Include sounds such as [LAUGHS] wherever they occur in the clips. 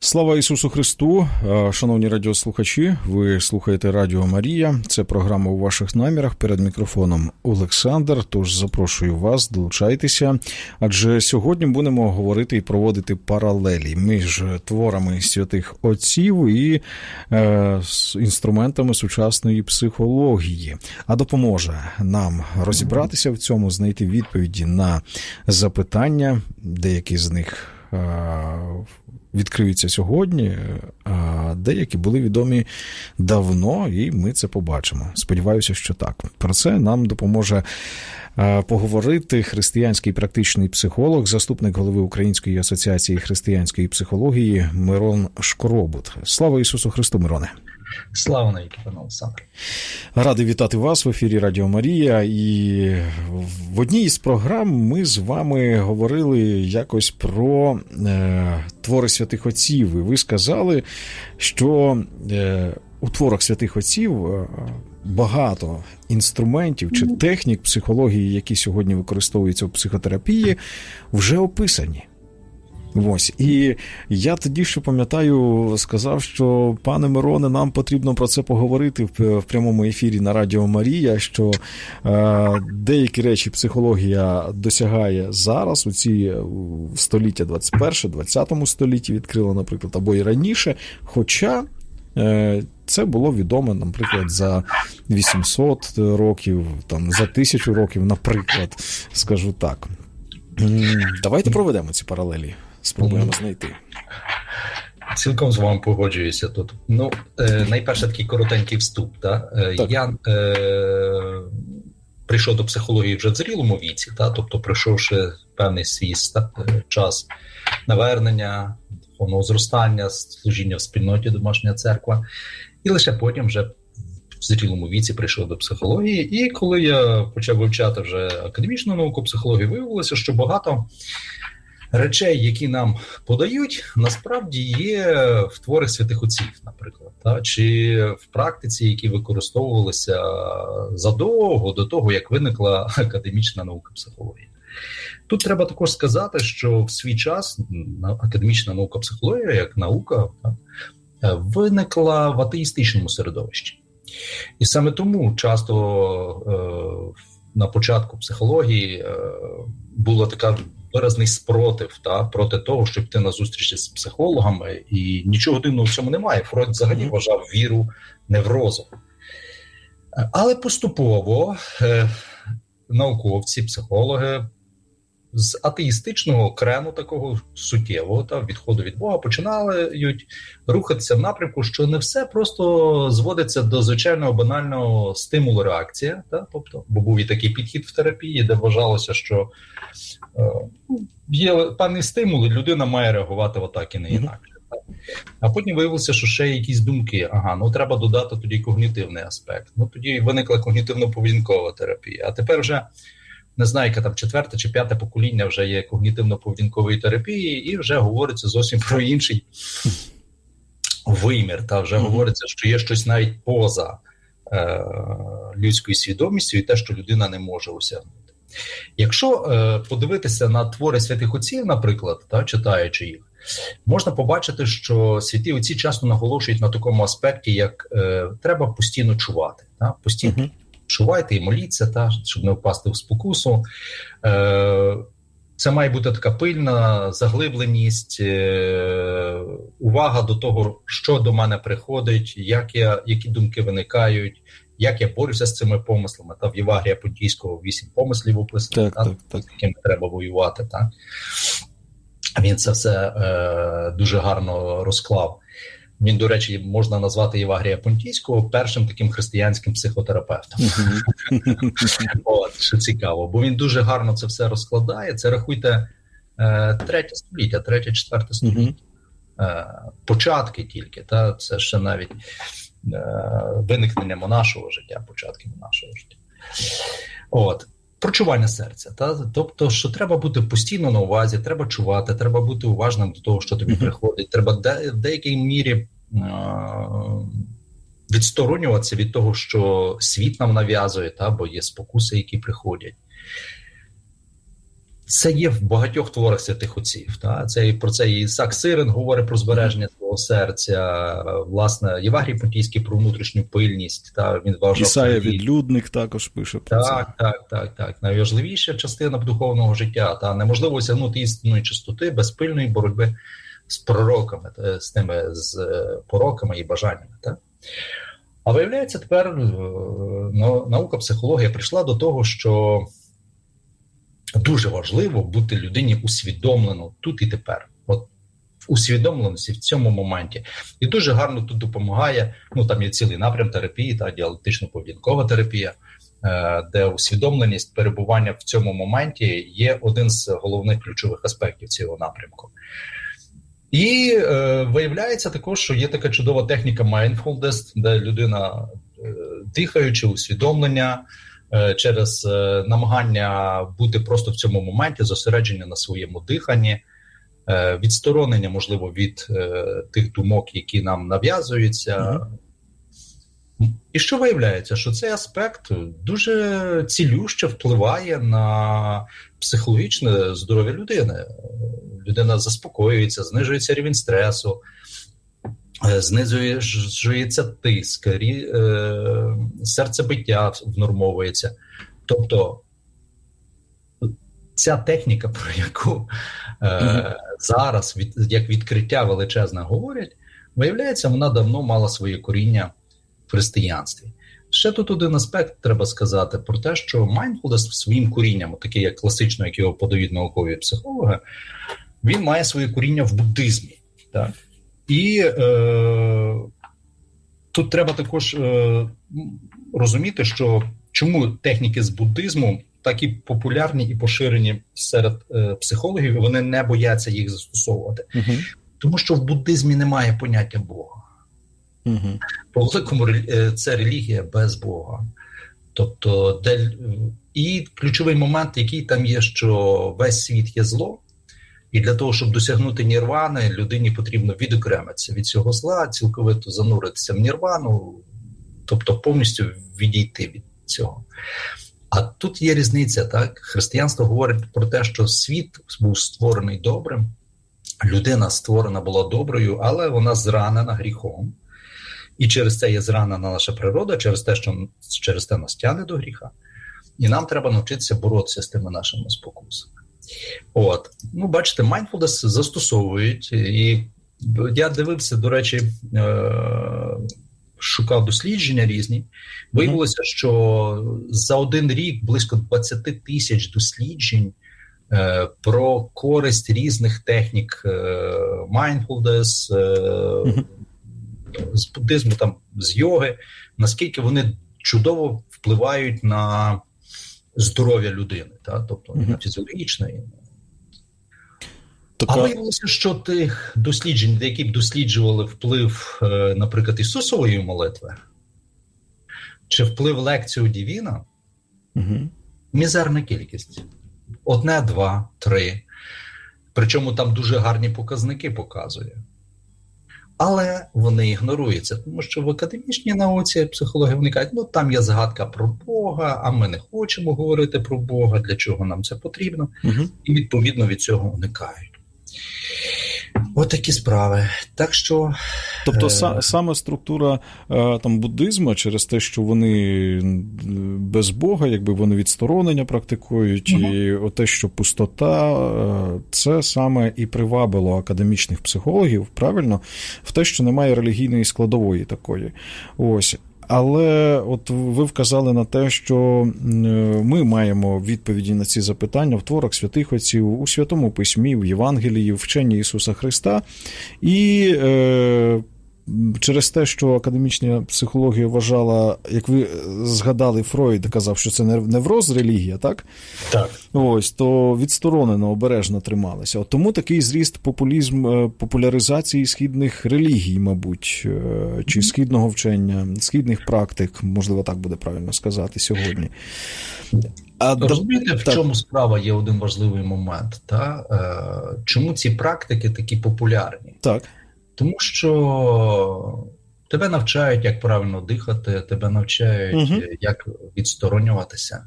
Слава Ісусу Христу, Е, шановні радіослухачі. Ви слухаєте Радіо Марія. Це програма у ваших намірах. Перед мікрофоном Олександр. Тож запрошую вас, долучайтеся. Адже сьогодні будемо говорити і проводити паралелі між творами святих отців і е, інструментами сучасної психології. А допоможе нам розібратися в цьому, знайти відповіді на запитання, деякі з них. Е, відкриються сьогодні, а деякі були відомі давно, і ми це побачимо. Сподіваюся, що так. Про це нам допоможе е, поговорити християнський практичний психолог, заступник голови Української асоціації християнської психології Мирон Шкоробут. Слава Ісусу Христу, Мироне! Слава навіки, пане Олександр. Радий вітати вас в ефірі Радіо Марія. І в одній із програм ми з вами говорили якось про е, твори святих отців. І ви сказали, що е, у творах святих отців е, багато інструментів чи технік психології, які сьогодні використовуються в психотерапії, вже описані. Ось і я тоді ще пам'ятаю, сказав, що пане Мироне, нам потрібно про це поговорити в, прямому ефірі на Радіо Марія. Що е, деякі речі психологія досягає зараз, у ці століття 21, 20 столітті відкрила, наприклад, або і раніше. Хоча е, це було відомо, наприклад, за 800 років, там за тисячу років, наприклад, скажу так. Давайте проведемо ці паралелі. Спробуємо знайти. Цілком з вами погоджуюся тут. Ну, е, найперше такий коротенький вступ. Та? Е, Так. Я е, прийшов до психології вже в зрілому віці, та? тобто пройшовши певний свій ста- е, час навернення, духовного зростання, служіння в спільноті домашня церква, і лише потім вже в зрілому віці прийшов до психології. І коли я почав вивчати вже академічну науку психології, виявилося, що багато речей, які нам подають, насправді є в творах святих отців, наприклад, та чи в практиці, які використовувалися задовго до того, як виникла академічна наука психології. Тут треба також сказати, що в свій час на- академічна наука психологія, як наука, виникла в атеїстичному середовищі. І саме тому часто е, на початку психології е, була така виразний спротив та проти того, щоб йти на зустрічі з психологами, і нічого дивного в цьому немає. Фройд взагалі вважав віру неврозом. Але поступово е, науковці, психологи з атеїстичного крену такого суттєвого та відходу від Бога починають рухатися в напрямку, що не все просто зводиться до звичайного банального стимулу реакція, та тобто, бо був і такий підхід в терапії, де вважалося, що е, є певний стимул, і людина має реагувати отак і не інакше. А потім виявилося, що ще є якісь думки. Ага, ну треба додати тоді когнітивний аспект. Ну тоді виникла когнітивно-поведінкова терапія. А тепер вже не знаю, яке там четверте чи п'яте покоління вже є когнітивно-поведінкової терапії, і вже говориться зовсім про інший вимір. Та вже Мгм. говориться, що є щось навіть поза е, людською свідомістю, і те, що людина не може осягнути. Якщо е, подивитися на твори святих отців, наприклад, та читаючи їх, можна побачити, що святі отці часто наголошують на такому аспекті, як е, треба постійно чувати, та постійно Мгм. Чувайте і моліться, та щоб не впасти в спокусу. Е, це має бути така пильна заглибленість, е, увага до того, що до мене приходить, як я, які думки виникають, як я борюся з цими помислами. Та в Євагрія Понтійського вісім помислів описано, Так, та, так, так. з якими треба воювати. Та. Він це все е, дуже гарно розклав. Він, до речі, можна назвати Євагрія Понтійського першим таким християнським психотерапевтом. От, що цікаво, бо він дуже гарно це все розкладає. Це рахуйте е, третє століття, третє, четверте століття. Е, початки тільки, та це ще навіть е, виникнення нашого життя, початки нашого життя. От. Прочування серця. Та? Тобто, що треба бути постійно на увазі, треба чувати, треба бути уважним до того, що тобі Мгм. приходить. Треба де, в деякій мірі е, відсторонюватися від того, що світ нам нав'язує, та? бо є спокуси, які приходять. Це є в багатьох творах святих отців. Та? Це і про це і Ісак Сирин говорить про збереження свого серця. Власне, Євагрій Понтійський про внутрішню пильність. Та? Він вважав Ісая Відлюдник також пише про це. так, так, так, так. Найважливіша частина духовного життя та неможливо осягнути істинної чистоти без пильної боротьби з пророками, та, з тими з е, пороками і бажаннями. Та? А виявляється, тепер е, ну, наука психологія прийшла до того, що дуже важливо бути людині усвідомлено тут і тепер. От в усвідомленості в цьому моменті. І дуже гарно тут допомагає. Ну там є цілий напрям терапії, та діалектично-поведінкова терапія, е, де усвідомленість перебування в цьому моменті є один з головних ключових аспектів цього напрямку. І е, виявляється також, що є така чудова техніка mindfulness, де людина, е, дихаючи, усвідомлення через е, намагання бути просто в цьому моменті, зосередження на своєму диханні, е, відсторонення, можливо, від е, тих думок, які нам нав'язуються. І що виявляється, що цей аспект дуже цілюще впливає на психологічне здоров'я людини. Людина заспокоюється, знижується рівень стресу, е, знижується тиск, рі- е, серцебиття внормовується. Тобто ця техніка, про яку е, зараз від, як відкриття величезне говорять, виявляється, вона давно мала своє коріння в християнстві. Ще тут один аспект треба сказати про те, що mindfulness своїм корінням, такий як класично, як його подають наукові психологи, він має своє коріння в буддизмі. Так? І е, тут треба також е, розуміти, що чому техніки з буддизму такі популярні і поширені серед е, психологів, і вони не бояться їх застосовувати. Угу. Тому що в буддизмі немає поняття Бога. Угу. По великому е, це релігія без Бога. Тобто, де і ключовий момент, який там є, що весь світ є зло, і для того, щоб досягнути нірвани, людині потрібно відокремитися від цього зла, цілковито зануритися в нірвану, тобто повністю відійти від цього. А тут є різниця, так? Християнство говорить про те, що світ був створений добрим, людина створена була доброю, але вона зранена гріхом. І через це є зранена наша природа, через те, що через те нас тягне до гріха. І нам треба навчитися боротися з тими нашими спокусами. От, ну, бачите, mindfulness застосовують, і я дивився, до речі, е- шукав дослідження різні. Виявилося, що за один рік близько 20 тисяч досліджень е- про користь різних технік е- mindfulness, з буддизму, там з йоги, наскільки вони чудово впливають на здоров'я людини, та? тобто Мгм. на фізіологічне. Така... А виявилося, що тих досліджень, які б досліджували вплив, е, наприклад, Ісусової молитви, чи вплив лекцію Дівіна, Угу. мізерна кількість. Одне, два, три. Причому там дуже гарні показники показує. Але вони ігноруються, тому що в академічній науці психологи вникають, ну там є згадка про Бога, а ми не хочемо говорити про Бога, для чого нам це потрібно, Угу. і відповідно від цього уникають. От такі справи. Так що Тобто, Е. са, саме структура е, там буддизму через те, що вони без Бога, якби вони відсторонення практикують, Мгм. і те, що пустота, е, це саме і привабило академічних психологів, правильно, в те, що немає релігійної складової такої. Ось. Але от ви вказали на те, що е, ми маємо відповіді на ці запитання в творах святих отців, у Святому Письмі, в Євангелії, вченні Ісуса Христа. І е, через те, що академічна психологія вважала, як ви згадали, Фройд казав, що це невроз релігія, так? так. Ось то відсторонено, обережно трималися. От тому такий зріст популізм е, популяризації східних релігій, мабуть, е, чи східного вчення, східних практик, можливо, так буде правильно сказати сьогодні. А Розумієте, в так. чому справа є один важливий момент. Та? Е, чому ці практики такі популярні? так. Тому що тебе навчають, як правильно дихати, тебе навчають, е, як відсторонюватися.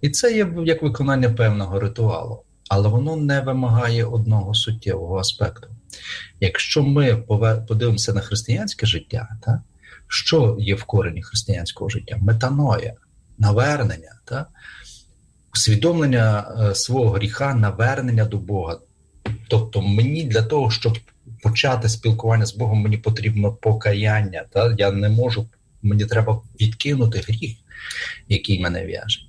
І це є як виконання певного ритуалу. Але воно не вимагає одного суттєвого аспекту. Якщо ми подивимося на християнське життя, та, що є в корені християнського життя? Метаноя, навернення, та? усвідомлення е, свого гріха, навернення до Бога. Тобто, мені для того, щоб почати спілкування з Богом, мені потрібно покаяння. Та? Я не можу, мені треба відкинути гріх, який мене в'яже.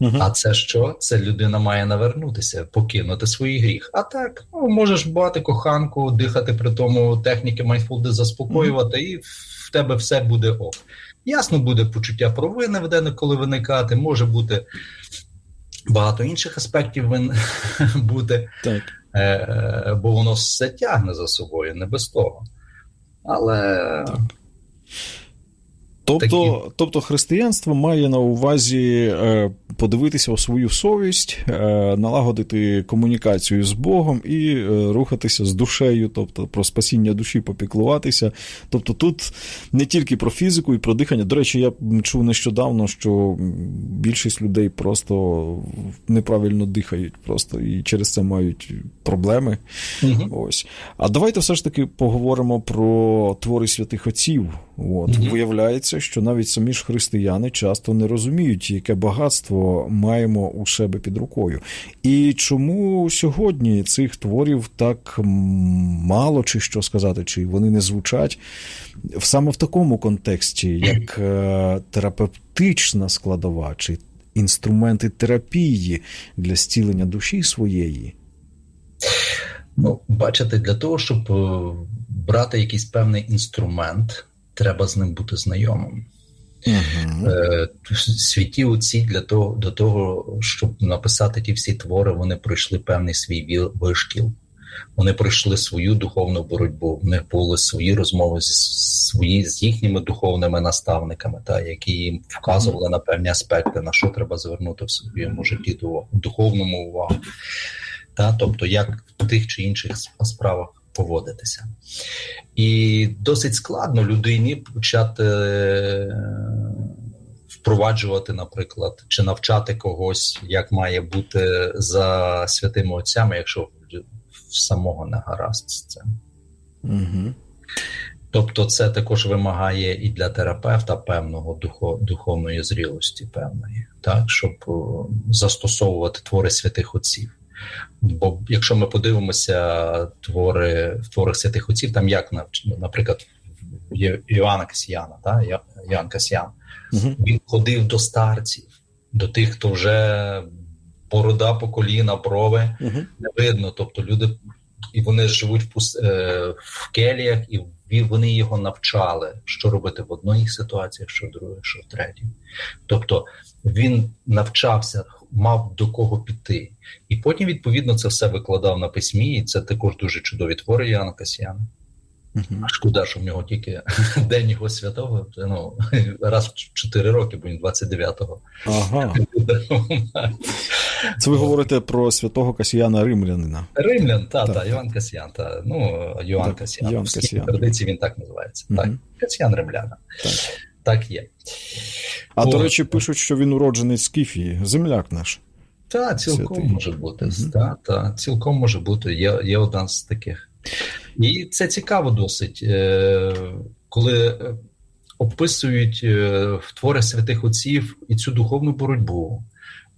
Мгм. А це що? Це людина має навернутися, покинути свій гріх. А так, ну, можеш бати коханку, дихати при тому техніки майнфулди заспокоювати, і в тебе все буде ок. Ясно, буде почуття провини в день, коли виникати, може бути багато інших аспектів вин [LAUGHS] бути, Так. е, бо воно все тягне за собою, не без того. Але Тобто, тобто християнство має на увазі е, подивитися у свою совість, е, налагодити комунікацію з Богом і е, рухатися з душею, тобто про спасіння душі попіклуватися. Тобто тут не тільки про фізику і про дихання. До речі, я чув нещодавно, що більшість людей просто неправильно дихають, просто і через це мають проблеми. Мгм. Ось. А давайте все ж таки поговоримо про твори святих отців. От. Мгм. Виявляється, що навіть самі ж християни часто не розуміють, яке багатство маємо у себе під рукою. І чому сьогодні цих творів так мало, чи що сказати, чи вони не звучать саме в такому контексті, як е, терапевтична складова, чи інструменти терапії для зцілення душі своєї. Ну, бачите, для того, щоб е, брати якийсь певний інструмент, треба з ним бути знайомим. Угу. Е, Святі отці для того, до того, щоб написати ті всі твори, вони пройшли певний свій вишкіл. Вони пройшли свою духовну боротьбу. В них були свої розмови зі свої з їхніми духовними наставниками, та які їм вказували на певні аспекти, на що треба звернути в своєму житті до духовному увагу. Та, тобто, як в тих чи інших справах поводитися. І досить складно людині почати е, впроваджувати, наприклад, чи навчати когось, як має бути за святими отцями, якщо в самого не гаразд з цим. Угу. Тобто, це також вимагає і для терапевта певного духо, духовної зрілості, певної, так, щоб застосовувати твори святих отців. Бо якщо ми подивимося твори в творах святих отців, там як наприклад, в Іоанна Касіяна, та, Іоанн Касіян, Угу. він ходив до старців, до тих, хто вже борода по коліна, брови, Угу. не видно. Тобто люди і вони живуть в, пус- е, в келіях, і ві- вони його навчали, що робити в одній ситуації, що в другій, що в третій. Тобто він навчався, мав до кого піти. І потім, відповідно, це все викладав на письмі, і це також дуже чудові твори Яна Касьяна. Угу. Шкода, що в нього тільки [LAUGHS] День його святого, ну, [LAUGHS] раз в 4 роки, бо він 29-го. Ага. [LAUGHS] Це ви говорите про святого Касіяна Римлянина. Римлян, та, Так, та, так. Іван Касьян, та, ну, Йоанн Так, Касьян. Йоанн В Касьян. східній традиції він так називається. Так, Мгм. Касьян Римляна. Так. Так є. А О. до речі, пишуть, що він уродженець Скіфії, земляк наш. Та, цілком Святий. може бути. Мгм. Та, та, цілком може бути. Є, є одна з таких. І це цікаво досить, е, коли е, описують е, в твори святих отців і цю духовну боротьбу.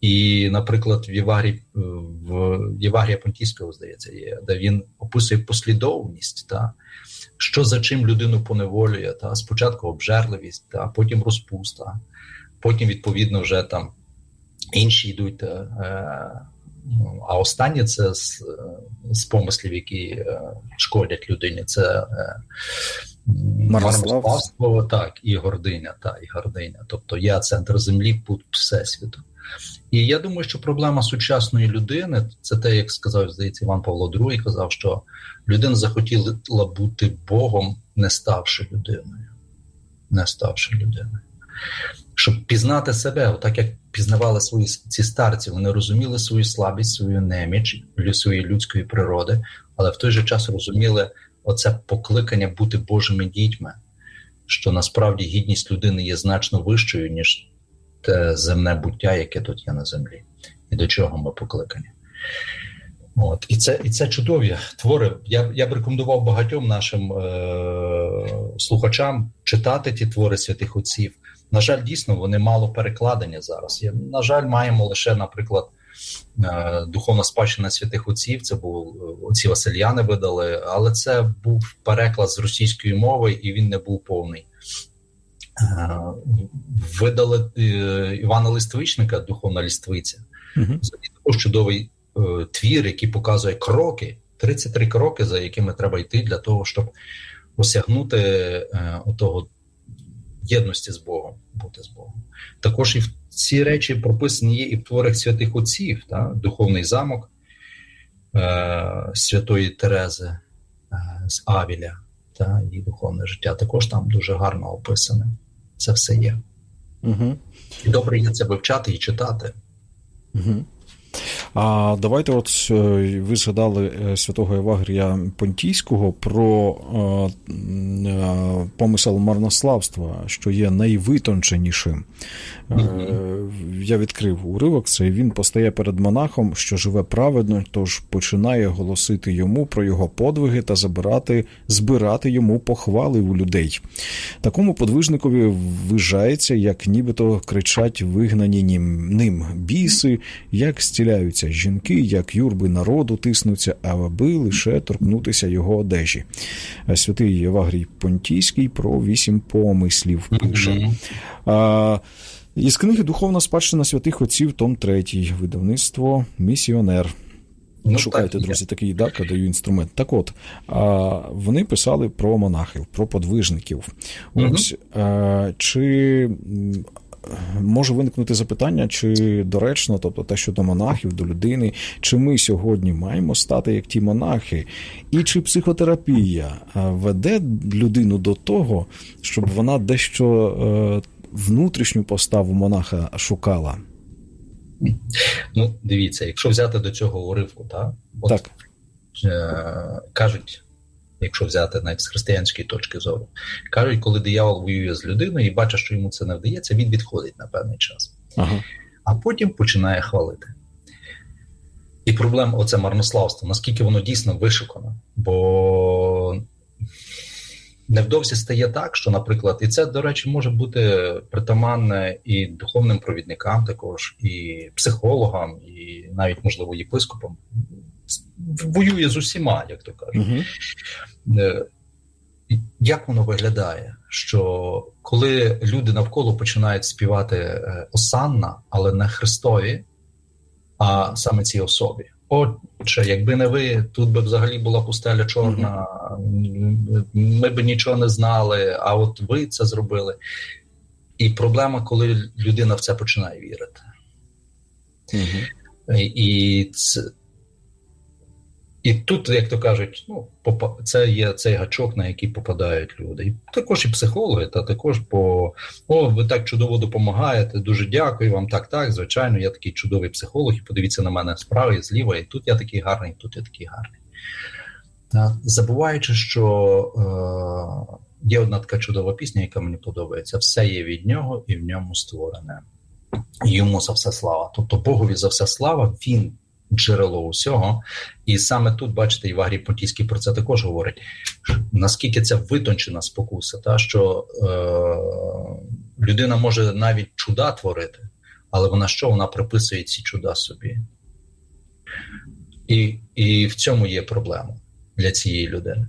І, наприклад, в Євагрі, в Євагрія Понтійського, здається, є, де він описує послідовність, та, що за чим людину поневолює. Та, спочатку обжерливість, та, потім розпуста, потім, відповідно, вже там інші йдуть. Е, ну, а останнє це з, з помислів, які е, шкодять людині. Це е, марнославство, так, і гординя, та, і гординя. Тобто я центр землі, путь всесвіту. І я думаю, що проблема сучасної людини це те, як сказав, здається, Іван Павло II, казав, що людина захотіла бути Богом, не ставши людиною. Не ставши людиною. Щоб пізнати себе, отак як пізнавали свої ці старці, вони розуміли свою слабість, свою неміч своєї людської природи, але в той же час розуміли оце покликання бути Божими дітьми, що насправді гідність людини є значно вищою, ніж те земне буття, яке тут є на землі, і до чого ми покликані. От. І, це, і це чудові твори. Я, я б рекомендував багатьом нашим е- слухачам читати ті твори святих отців. На жаль, дійсно, вони мало перекладені зараз. Я, на жаль, маємо лише, наприклад, е- духовна спадщина святих отців. Це був е, отці Васильяни видали, але це був переклад з російської мови, і він не був повний. Е- Видали Івана Листвичника, духовна ліствиця. Угу. Також чудовий твір, який показує кроки, 33 кроки, за якими треба йти для того, щоб осягнути отого єдності з Богом, бути з Богом. Також і в ці речі прописані є і в творах святих отців, та? духовний замок е, святої Терези е, з Авіля, та? її духовне життя. Також там дуже гарно описане. Це все є. Угу. І добре є це вивчати і читати. Угу. А давайте, от е, ви згадали е, святого Євагрія Понтійського про е, помисел марнославства, що є найвитонченішим. Е, Я відкрив уривок, це він постає перед монахом, що живе праведно, тож починає голосити йому про його подвиги та забирати, збирати йому похвали у людей. Такому подвижникові ввижається, як нібито кричать вигнані ним, біси, як зціляються жінки, як юрби народу тиснуться, аби лише торкнутися його одежі. Святий Євагрій Понтійський про вісім помислів пише. Із книги Духовна спадщина святих отців, Том 3, видавництво Місіонер. Ну, Шукайте, так, друзі, такий да, даю інструмент. Так от, а, вони писали про монахів, про подвижників. Ось, а, чи може виникнути запитання, чи доречно, тобто те, що до монахів, до людини, чи ми сьогодні маємо стати як ті монахи, і чи психотерапія веде людину до того, щоб вона дещо е, внутрішню поставу монаха шукала? Ну, дивіться, якщо взяти до цього уривку, та, от, Так. Е, кажуть, якщо взяти навіть з християнської точки зору, кажуть, коли диявол воює з людиною і бачить, що йому це не вдається, він відходить на певний час, Ага. а потім починає хвалити. І проблема оце марнославство, наскільки воно дійсно вишукано. Бо невдовзі стає так, що, наприклад, і це, до речі, може бути притаманне і духовним провідникам, також, і психологам, і навіть, можливо, єпископам. Воює з усіма, як то кажуть. Угу. Як воно виглядає? Що коли люди навколо починають співати е, Осанна, але не Христові, а саме цій особі. Отже, якби не ви, тут би взагалі була пустеля чорна, ми б нічого не знали, а от ви це зробили. І проблема, коли людина в це починає вірити. Угу. І, і, це, і тут, як то кажуть, ну, це є цей гачок, на який попадають люди. І також і психологи, та також по о, ви так чудово допомагаєте. Дуже дякую вам. Так, так, звичайно, я такий чудовий психолог, і подивіться на мене справа і зліва, і тут я такий гарний, тут я такий гарний. Та, забуваючи, що е, є одна така чудова пісня, яка мені подобається: все є від нього і в ньому створене. Йому за все слава. Тобто Богові за все слава, він джерело усього. І саме тут, бачите, Івагрій Понтійський про це також говорить. Наскільки це витончена спокуса, та що е, людина може навіть чуда творити, але вона що? Вона приписує ці чуда собі. І, і в цьому є проблема для цієї людини.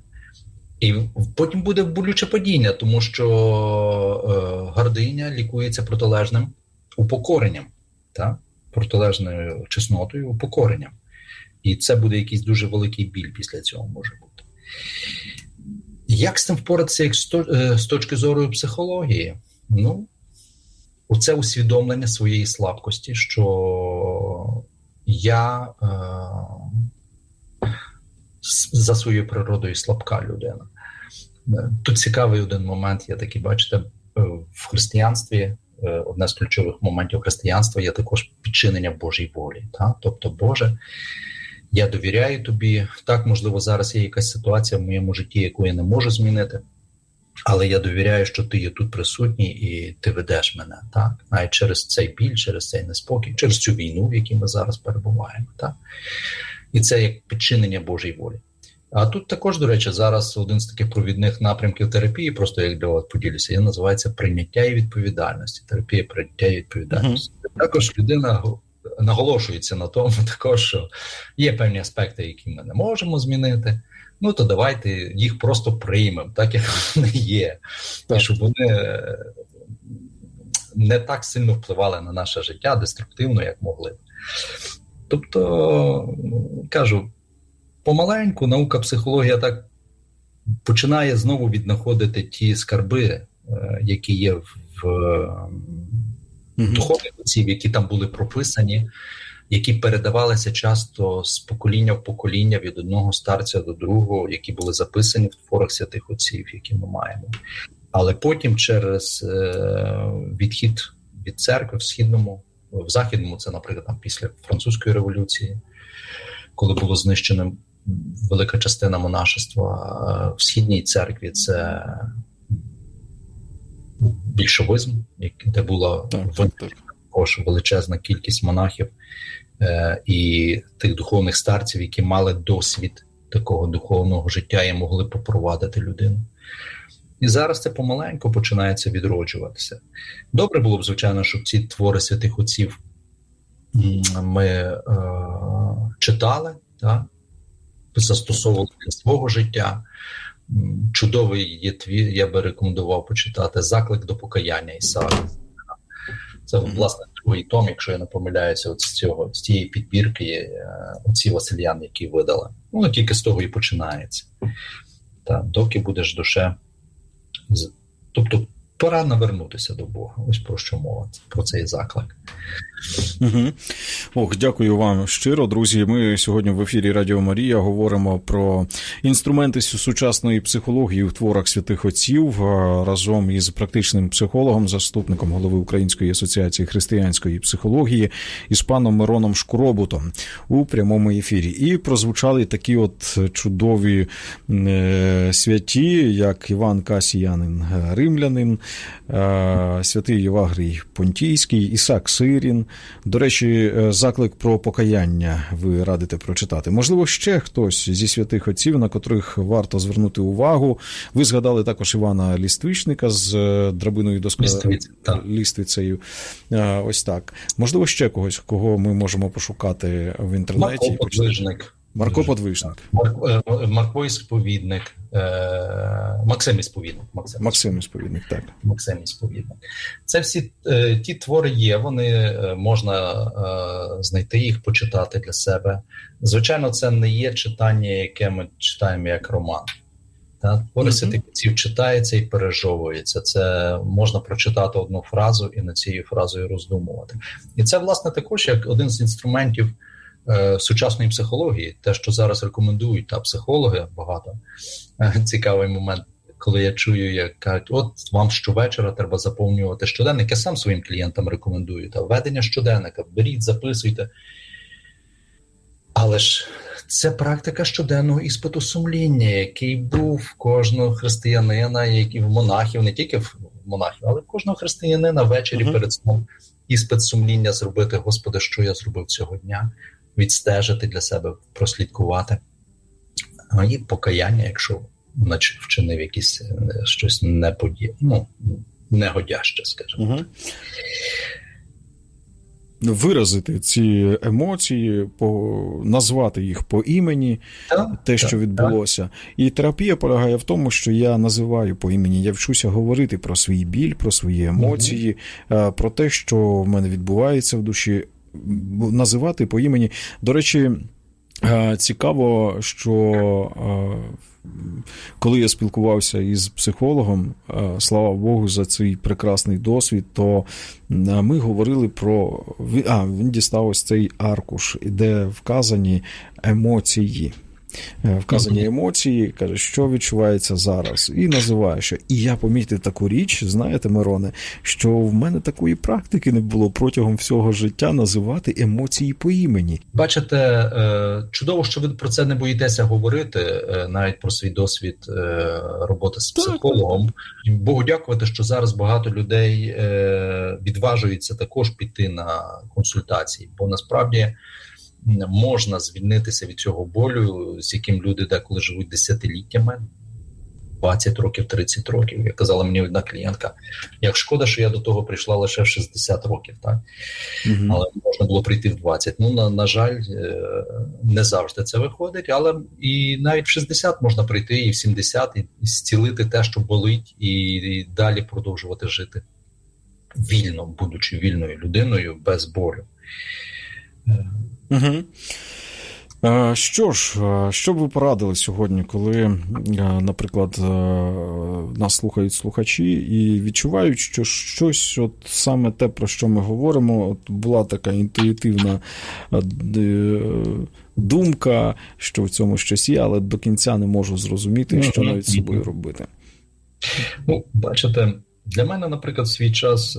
І потім буде болюче падіння, тому що е, гординя лікується протилежним упокоренням, та? Протилежною чеснотою, упокоренням. І це буде якийсь дуже великий біль після цього може бути. Як з цим впоратися як з, е, точки зору психології? Ну, це усвідомлення своєї слабкості, що я е, за своєю природою слабка людина. Е, Тут цікавий один момент, є такий, бачите, е, в християнстві одне з ключових моментів християнства є також підчинення Божій волі. Та? Тобто, Боже, я довіряю тобі. Так, можливо, зараз є якась ситуація в моєму житті, яку я не можу змінити. Але я довіряю, що ти є тут присутній і ти ведеш мене, так? Навіть через цей біль, через цей неспокій, через цю війну, в якій ми зараз перебуваємо. Так? І це як підчинення Божій волі. А тут також, до речі, зараз один з таких провідних напрямків терапії, просто як для вас поділюся, є називається прийняття і відповідальності. Терапія прийняття і відповідальності. Uh-huh. Також людина наголошується на тому, [LAUGHS] також, що є певні аспекти, які ми не можемо змінити. Ну то давайте їх просто приймемо, так як [LAUGHS] вони є, так. і щоб вони не так сильно впливали на наше життя деструктивно, як могли. Тобто, кажу, помаленьку наука психологія так починає знову віднаходити ті скарби, які є в духовних отців, які там були прописані, які передавалися часто з покоління в покоління від одного старця до другого, які були записані в творах святих отців, які ми маємо. Але потім через відхід від церкви в східному, в західному, це, наприклад, там після французької революції, коли було знищено велика частина монашества в східній церкві, це більшовизм, де була так, так, так. також величезна кількість монахів е, і тих духовних старців, які мали досвід такого духовного життя і могли попровадити людину. І зараз це помаленьку починається відроджуватися. Добре було б, звичайно, щоб ці твори святих отців ми е, читали, так? Застосовували для свого життя. Чудовий є твір, я би рекомендував почитати Заклик до покаяння Ісака. Це, власне, другий том, якщо я не помиляюся, от з цього з цієї підбірки оці Васильян, які видали. Ну, тільки з того і починається. Та, доки будеш душе. Тобто пора навернутися до Бога. Ось про що мова, про цей заклик. Угу. Ох, дякую вам щиро, друзі. Ми сьогодні в ефірі Радіо Марія говоримо про інструменти сучасної психології в творах святих отців разом із практичним психологом, заступником голови Української асоціації християнської психології із паном Мироном Шкуробутом у прямому ефірі. І прозвучали такі от чудові святі, як Іван Касіянин Римлянин, святий Євагрій Понтійський, Ісак Сирін. До речі, заклик про покаяння ви радите прочитати. Можливо, ще хтось зі святих отців, на котрих варто звернути увагу. Ви згадали також Івана Ліствичника з драбиною ліствицею. Ось так. Можливо, ще когось, кого ми можемо пошукати в інтернеті. Подвижник. Марко Подвижник. Марко, Марко Ісповідник. Максим Ісповідник. Максим, Максим Ісповідник, так. Максим Ісповідник. Це всі е, ті твори є, вони е, можна е, знайти їх, почитати для себе. Звичайно, це не є читання, яке ми читаємо як роман. Та? Твори mm-hmm. читається і пережовується. Це можна прочитати одну фразу і над цією фразою роздумувати. І це, власне, також як один з інструментів сучасної психології, те, що зараз рекомендують та психологи багато цікавий момент, коли я чую, як кажуть, от вам щовечора треба заповнювати щоденник. Я сам своїм клієнтам рекомендую та ведення щоденника, беріть, записуйте. Але ж це практика щоденного іспиту сумління, який був в кожного християнина, який в монахів, не тільки в монахів, але в кожного християнина ввечері uh-huh. перед сном іспит сумління зробити, Господи, що я зробив цього дня, відстежити для себе, прослідкувати. І покаяння, якщо вчинив якісь щось неподібне, ну, негодяще, скажімо. Угу. Виразити ці емоції, по, назвати їх по імені, так, те, що так, відбулося. Так. І терапія полягає в тому, що я називаю по імені, я вчуся говорити про свій біль, про свої емоції, угу. про те, що в мене відбувається в душі, називати по імені. До речі, цікаво, що коли я спілкувався із психологом, слава Богу, за цей прекрасний досвід, то ми говорили про а, він дістав ось цей аркуш, де вказані емоції. Е, вказані емоції, каже, що відчувається зараз, і називає, що і я помітив таку річ, знаєте, Мироне, що в мене такої практики не було протягом всього життя називати емоції по імені. Бачите, е, чудово, що ви про це не боїтеся говорити, е, навіть про свій досвід роботи з психологом. Богу дякувати, що зараз багато людей відважуються також піти на консультації, бо насправді можна звільнитися від цього болю, з яким люди деколи живуть десятиліттями. 20 років, 30 років. Як казала мені одна клієнтка, як шкода, що я до того прийшла лише в 60 років, так? але можна було прийти в 20. Ну, на, на жаль, е, не завжди це виходить, але і навіть в 60 можна прийти, і в 70, і, і зцілити те, що болить, і, і далі продовжувати жити вільно, будучи вільною людиною без болю. Угу. Що ж, е, що б ви порадили сьогодні, коли, е, наприклад, нас слухають слухачі і відчувають, що щось, от саме те, про що ми говоримо, от була така інтуїтивна думка, що в цьому щось є, але до кінця не можу зрозуміти, що навіть з собою робити. Ну, бачите, для мене, наприклад, в свій час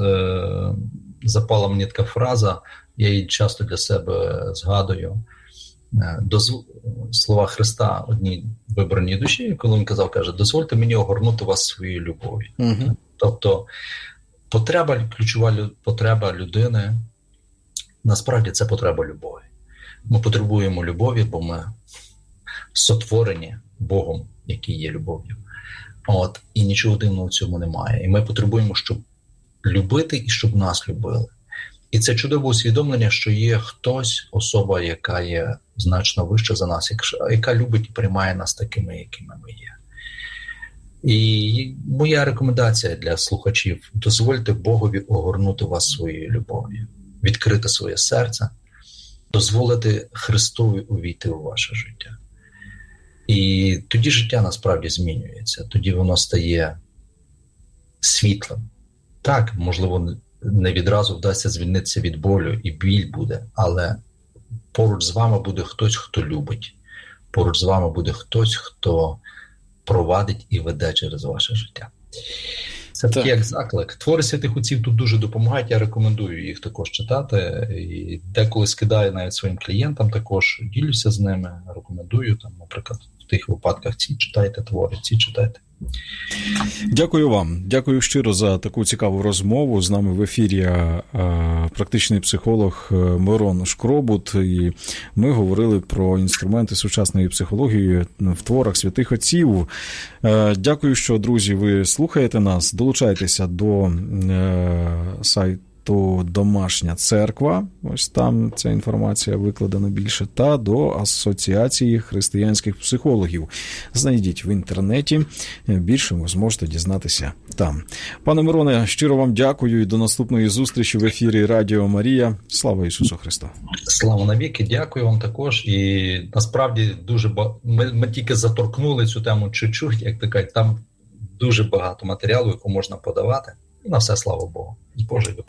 запала мені така фраза, я її часто для себе згадую. Е, дозв... Слова Христа одній вибраній душі, коли він казав, каже: дозвольте мені огорнути вас своєю любов'ю. Угу. Тобто, потреба, ключова потреба людини насправді це потреба любові. Ми потребуємо любові, бо ми сотворені Богом, який є любов'ю. От, і нічого дивного в цьому немає. І ми потребуємо, щоб любити і щоб нас любили. І це чудове усвідомлення, що є хтось, особа, яка є значно вища за нас, яка любить і приймає нас такими, якими ми є. І моя рекомендація для слухачів: дозвольте Богові огорнути вас своєю любов'ю, відкрити своє серце, дозволити Христові увійти у ваше життя. І тоді життя насправді змінюється, тоді воно стає світлим. Так, можливо, не відразу вдасться звільнитися від болю, і біль буде, але поруч з вами буде хтось, хто любить. Поруч з вами буде хтось, хто провадить і веде через ваше життя. Це Так. такий як заклик. Твори святих отців тут дуже допомагають. Я рекомендую їх також читати. І деколи скидаю навіть своїм клієнтам, також ділюся з ними, рекомендую там, наприклад, в тих випадках ці читайте твори, ці читайте. Дякую вам. Дякую щиро за таку цікаву розмову. З нами в ефірі е, практичний психолог е, Мирон Шкробут. І ми говорили про інструменти сучасної психології в творах святих отців. Е, Дякую, що друзі, ви слухаєте нас. Долучайтеся до е, сайту. Домашня церква, ось там ця інформація викладена більше, та до Асоціації християнських психологів. Знайдіть в інтернеті. Більше ви зможете дізнатися там. Пане Мироне, щиро вам дякую і до наступної зустрічі в ефірі Радіо Марія. Слава Ісусу Христу! Слава навіки, дякую вам також. І насправді дуже ба... ми, ми тільки заторкнули цю тему чуть-чуть, як то кажуть, там дуже багато матеріалу, яку можна подавати. На все слава Богу. Допомогою.